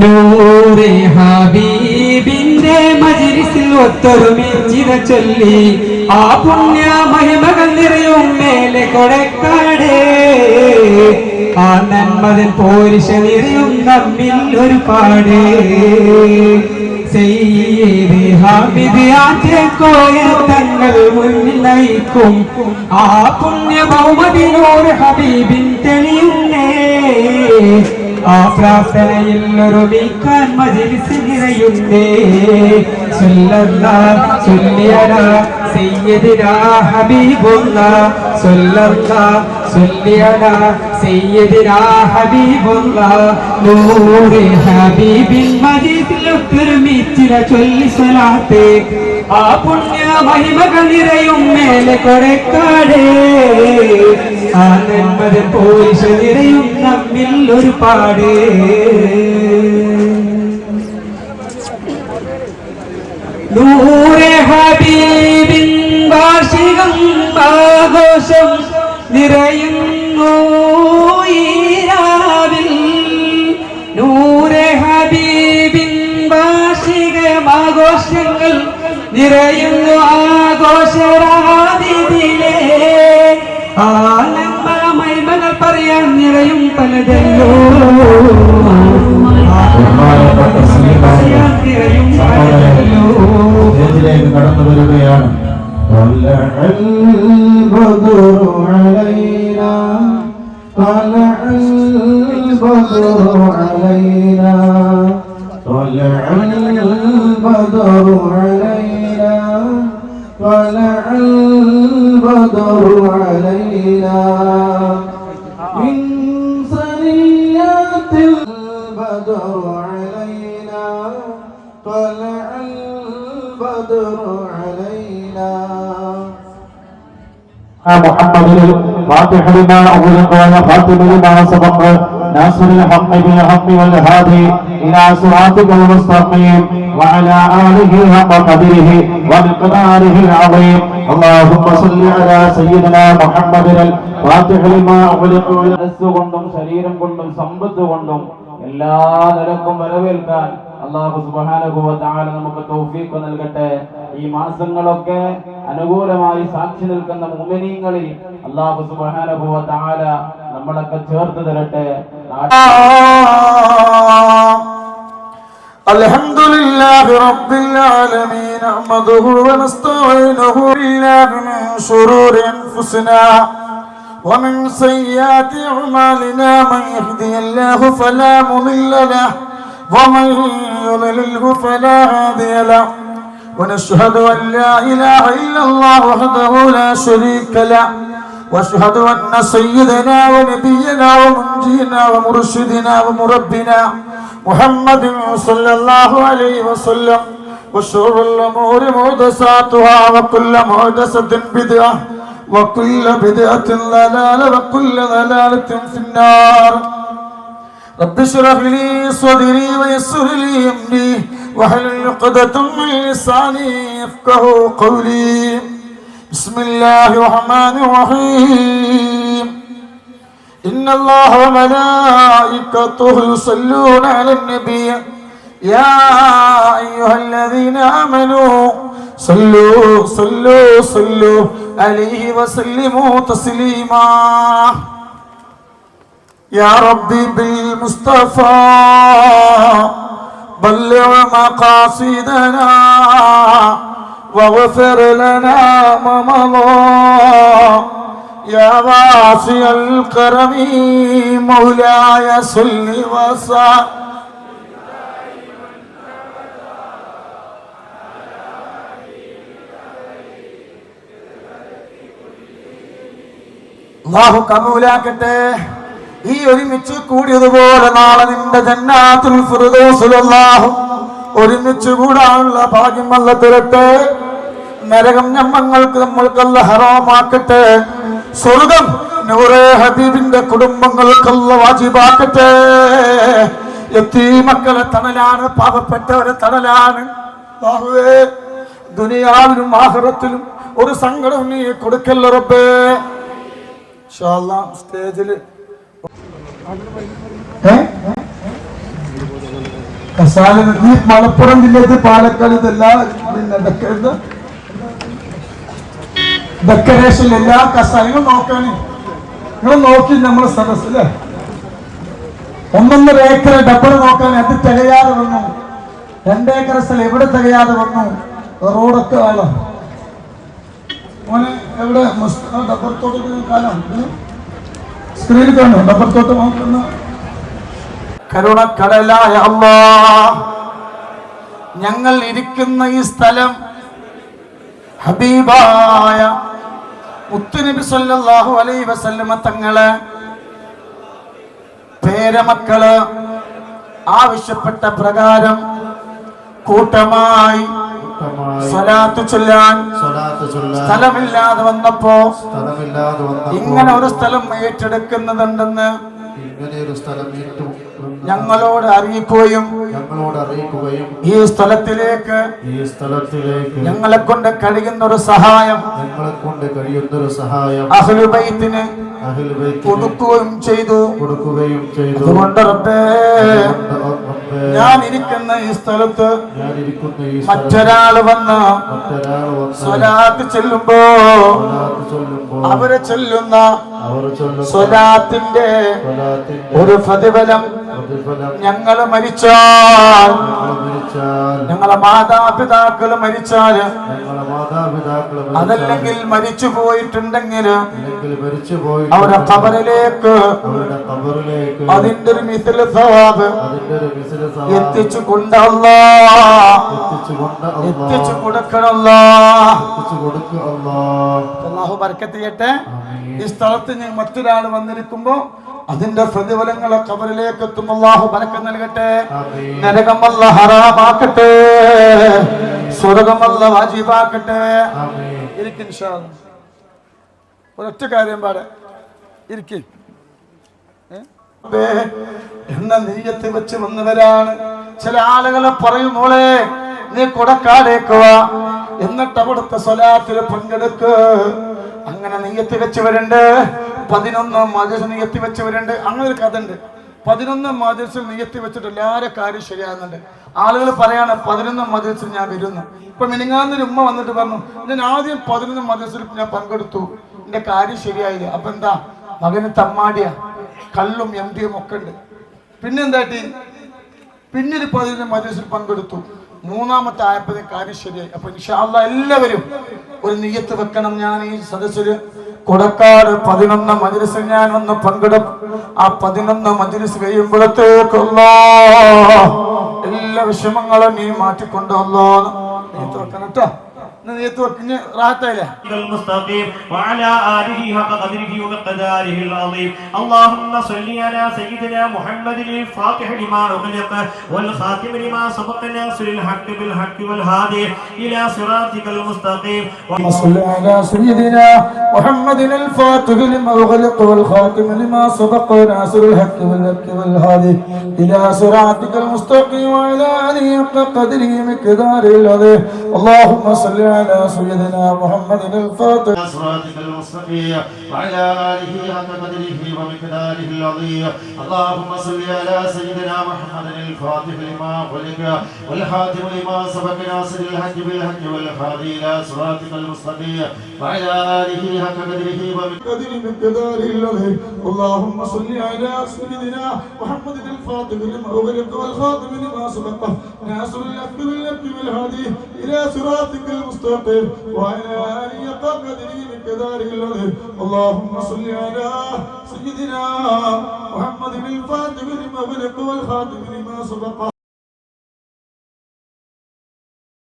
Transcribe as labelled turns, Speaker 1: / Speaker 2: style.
Speaker 1: നൂറെ ഹബീബിന്റെ മജിരിസിൽ ഒത്തൊരുമിച്ചിത ചൊല്ലി. ആ പുണ്യ മഹിമകൾ നിറയും മേലെ കൊടക്കാടേ. ആ നന്മതിൽ പോരിശ നിറയും നമ്മിൽ ഒരുപാട് സെയ്ത് ഹാമിദ് ആറ്റക്കോയ തങ്ങൾ മുന്നിൽ നയിക്കും. ആ പുണ്യ ബഹുമതിനോട് ഹബീബിൻ തെളിയുന്നേ. ആ പ്രാർത്ഥനയിൽ ഒരുമിക്കാൻ മജിലിസ് നിറയുന്നേ ചൊല്ലല്ല ചൊല്ലിയല ഹബീബുല്ലാ ഹബീബുള്ള ചൊല്ലല്ല ചൊല്ലിയല സയ്യദിനാ ഹബീബുള്ള നൂറ് ഹബീബിൻ മജിലിസിൽ ഒരുമിച്ചില ചൊല്ലി സ്വലാത്തെ ആ പുണ്യ മഹിമകൾ നിറയും മേലെ കൊടക്കാടേ ആ നന്മത് പോലീശ നിറയും നമ്മിൽ ഒരുപാട് നൂറെ ഹബീബിൻ വാർഷികം ആഘോഷം നിറയുന്നു ഈരാവിൽ നൂറെ ഹബീബിൻ വാർഷികം ആഘോഷങ്ങൾ നിറയുന്നു ആഘോഷരാതിലെ ആലമ്പ മൈമകൾ പറയാൻ നിറയും പലതല്ലോ. നിറയും പലതല്ലോ.
Speaker 2: കടന്നു വരികയാണ്. طلع البدر علينا طلع البدر علينا طلع البدر علينا طلع البدر علينا من ثنيات البدر علينا طلع البدر علينا محمد الفاتح لما أغلق والخاتم لما سبق ناصر الحق بالحق والهادي إلى صراطك المستقيم وعلى آله حق قدره ومقداره العظيم اللهم صل على سيدنا محمد الفاتح لما أغلق മനസ്സുകൊണ്ടും ശരീരം കൊണ്ടും സമ്പത്ത് കൊണ്ടും എല്ലാ നിലക്കും വരവേൽക്കാൻ അള്ളാഹു സുബാനുഭവ താല നമുക്ക് തൗഫീഖ് നൽകട്ടെ ഈ മാസങ്ങളൊക്കെ അനുകൂലമായി സാക്ഷി നിൽക്കുന്ന മുമിനീങ്ങളിൽ അള്ളാഹു സുബാനുഭവ താല നമ്മളൊക്കെ ചേർത്ത് തരട്ടെ
Speaker 3: الحمد لله رب العالمين نحمده ونستعينه بالله من شرور انفسنا ومن سيئات اعمالنا من يهدي الله فلا مضل له ومن يضلله فلا هادي له ونشهد ان لا اله الا الله وحده لا شريك له واشهد ان سيدنا ونبينا ومنجينا ومرشدنا ومربنا محمد صلى الله عليه وسلم وشر الامور محدثاتها وكل محدثه بدعه وكل بدعه ضلاله وكل ضلاله في النار رب اشرح لي صدري ويسر لي أمري واحلل عقدة من لساني يفقه قولي. بسم الله الرحمن الرحيم. إن الله وملائكته يصلون على النبي. يا أيها الذين آمنوا صلوا صلوا صلوا عليه وسلموا تسليما. يا ربي بالمصطفى بلغ مقاصدنا واغفر لنا ما مضى يا واسع الكرم مولاي صل وسلم അള്ളാഹു കബൂലാക്കട്ടെ ഈ ഒരുമിച്ച് കൂടിയതുപോലെ നാളെ നിന്റെ ജന്നാത്തുൽ ഫിർദൗസിലല്ലാഹു ഒരുമിച്ച് കൂടാനുള്ള ഭാഗ്യം വല്ല തരട്ടെ. നരകം ഞമ്മങ്ങൾക്ക് നമ്മൾക്കല്ല ഹറാമാക്കട്ടെ. സ്വർഗം നൂറേ ഹബീബിന്റെ കുടുംബങ്ങൾക്കല്ല വാജിബാക്കട്ടെ. എത്തി മക്കളെ തണലാണ് പാപപ്പെട്ടവരെ തണലാണ്. ദുനിയാവിലും ആഹ്റത്തിലും ഒരു സങ്കടം നീ കൊടുക്കല്ല റബ്ബേ. സ്റ്റേജിൽ ഈ മലപ്പുറം ജില്ലത്ത് പാലക്കാട് ഇതെല്ലാ പിന്നെ ഡെക്കറേഷൻ എല്ലാ കസാലങ്ങൾ നോക്കാന്. നിങ്ങൾ നോക്കി നമ്മളെ സദസ്സിലെ ഒന്നൊന്നര ഏക്കർ ഡബർ നോക്കാൻ അത് തികയാതെ വന്നു. രണ്ടേക്കർ സ്ഥലം എവിടെ തികയാതെ വന്നു? റോഡൊക്കെ ആളാണ് മോനെ എവിടെ? ഡബർ തോട്ടത്തിൽ കാലം. സ്ക്രീനിൽ കാണോ അപ്പുറത്തോട്ട് തോട്ടം നോക്കുന്ന കരുണക്കടലായ അമ്മാ ഞങ്ങൾ ഇരിക്കുന്ന ഈ സ്ഥലം ഹബീബായ മുത്തുനബി സല്ലല്ലാഹു അലൈഹി വസല്ലമ തങ്ങൾ പേരമക്കൾ ആവശ്യപ്പെട്ട പ്രകാരം കൂട്ടമായി സ്വലാത്ത് ചൊല്ലാൻ സ്ഥലമില്ലാതെ വന്നപ്പോ ഇങ്ങനെ ഒരു സ്ഥലം ഏറ്റെടുക്കുന്നതുണ്ടെന്ന് ഞങ്ങളോട് അറിയിക്കുകയും
Speaker 4: ഞങ്ങളോട് അറിയിക്കുകയും
Speaker 3: ഈ സ്ഥലത്തിലേക്ക്
Speaker 4: ഈ സ്ഥലത്തിലേക്ക്
Speaker 3: ഞങ്ങളെ കൊണ്ട് കഴിയുന്ന ഒരു സഹായം
Speaker 4: ഞങ്ങളെ കൊണ്ട് കഴിയുന്ന ഒരു സഹായം
Speaker 3: അഹ്ലുബൈത്തിന് കൊടുക്കുകയും ചെയ്തു.
Speaker 4: കൊടുക്കുകയും ചെയ്തു
Speaker 3: അതുകൊണ്ട് റബ്ബേ ഞാൻ ഇരിക്കുന്ന ഈ സ്ഥലത്ത്
Speaker 4: ഈ സ്ഥലത്ത്
Speaker 3: മറ്റൊരാൾ വന്ന്
Speaker 4: മറ്റൊരാൾ വന്ന്
Speaker 3: സ്വലാത്ത് ചെല്ലുമ്പോ അവർ ചെല്ലുന്ന
Speaker 4: അവർ ചൊല്ലുന്ന
Speaker 3: സ്വലാത്തിന്റെ
Speaker 4: സ്വലാത്തിന്റെ
Speaker 3: ഒരു പ്രതിഫലം ഞങ്ങൾ മരിച്ചാൽ ഞങ്ങളെ മാതാപിതാക്കൾ മരിച്ചാൽ
Speaker 4: ഞങ്ങളെ
Speaker 3: അതല്ലെങ്കിൽ മരിച്ചു പോയിട്ടുണ്ടെങ്കിൽ അവരുടെ
Speaker 4: കബറിലേക്ക്
Speaker 3: അതിന്റെ ഒരു മിഥില സവാബ് എത്തിച്ചു കൊണ്ടല്ല. എത്തിച്ചു
Speaker 4: കൊടുക്കണല്ലാഹു
Speaker 3: കൊടുക്കണല്ല. അള്ളാഹു ബർക്കത്ത് ചെയ്യട്ടെ. ഈ സ്ഥലത്ത് ഞാൻ മറ്റൊരാൾ വന്നിരിക്കുമ്പോ അതിന്റെ പ്രതിഫലങ്ങളെ കബറിലേക്ക് എത്തും അള്ളാഹു ബർക്ക നൽകട്ടെ.
Speaker 4: ആമീൻ.
Speaker 3: നരകമല്ല ഹറാമാക്കട്ടെ. സ്വർഗമല്ല വാജിബാക്കട്ടെ. ഇരിക്കും ഒരൊറ്റ കാര്യം പാടെ. ഇരിക്കും. എന്ന നെയ്യത്ത് വെച്ച് വന്നവരാണ്. ചില ആളുകളെ പറയും മോളെ നീ കൊടക്കാടേക്കുക എന്നിട്ട് അവിടുത്തെ സ്വലാത്തിൽ പങ്കെടുക്ക്. അങ്ങനെ നെയ്യത്ത് വെച്ചവരുണ്ട്. പതിനൊന്ന് മജസ് നെയ്യത്തി വെച്ചവരുണ്ട്. അങ്ങനെ ഒരു കഥ ഉണ്ട് പതിനൊന്ന് മജസിൽ നെയ്യത്തി വെച്ചിട്ട് എല്ലാവരും കാര്യം ശരിയാകുന്നുണ്ട്. ആളുകൾ പറയാണ് പതിനൊന്ന് മജസിൽ ഞാൻ വരുന്നു. ഇപ്പൊ മിനിങ്ങാന്നൊരു ഉമ്മ വന്നിട്ട് പറഞ്ഞു ഞാൻ ആദ്യം പതിനൊന്ന് മജസിൽ ഞാൻ പങ്കെടുത്തു. എന്റെ കാര്യം ശരിയായില്ല. അപ്പൊ എന്താ? മകന് തമ്മാടിയ. കല്ലും എം ഡിയും ഒക്കെ ഉണ്ട്. പിന്നെന്താട്ടി പിന്നീട് പതിനൊന്ന് മജസിൽ പങ്കെടുത്തു. മൂന്നാമത്തെ ആയപ്പതിന് കാര്യം ശരിയായി. അപ്പൊ ഇൻഷാല്ല എല്ലാവരും ഒരു നീയത്ത് വെക്കണം. ഞാൻ ഈ സദസ്സിൽ കൊടക്കാട് പതിനൊന്ന് മജിലിസ് ഞാൻ ഒന്ന് പങ്കെടുക്കും ആ പതിനൊന്ന് മജിലിസ് കഴിയുമ്പോഴത്തേക്കുള്ള എല്ലാ വിഷമങ്ങളും നീ മാറ്റിക്കൊണ്ടല്ലോ നീയത്ത് വെക്കണം കേട്ടോ നീത്ത് വെക്കിഞ്ഞ് റാഹത്തായില്ലേ
Speaker 5: المستقيم وعلى آله حق قدره ومقداره العظيم اللهم صل على سيدنا محمد الفاتح لما أغلق والخاتم لما سبق ناصر الحق بالحق والهادي إلى صراطك المستقيم
Speaker 3: اللهم صل على سيدنا محمد الفاتح لما أغلق والخاتم لما سبق ناصر الحق والحق والهادي إلى صراطك المستقيم وعلى آله حق قدره مقداره العظيم اللهم صل على سيدنا محمد الفاتح
Speaker 4: صراطك المستقيم وعلى آله حق قدره ومقداره العظيم. اللهم صل على سيدنا محمد الفاتح لما خلق والحاتم لما سبق ناصر الحج بالحج والهادي إلى صراطك المستقيم وعلى آله حق قدره ومقداره
Speaker 3: الذي اللهم صل على سيدنا محمد الفاتح لما أغلق والخاتم لما سبق. ناصر الحق بالحق والهادي إلى صراطك المستقيم وعلى آله حق قدره مقدار الذي اللهم صل على سيدنا محمد الفاتح لما أغلق والخاتم لما سبق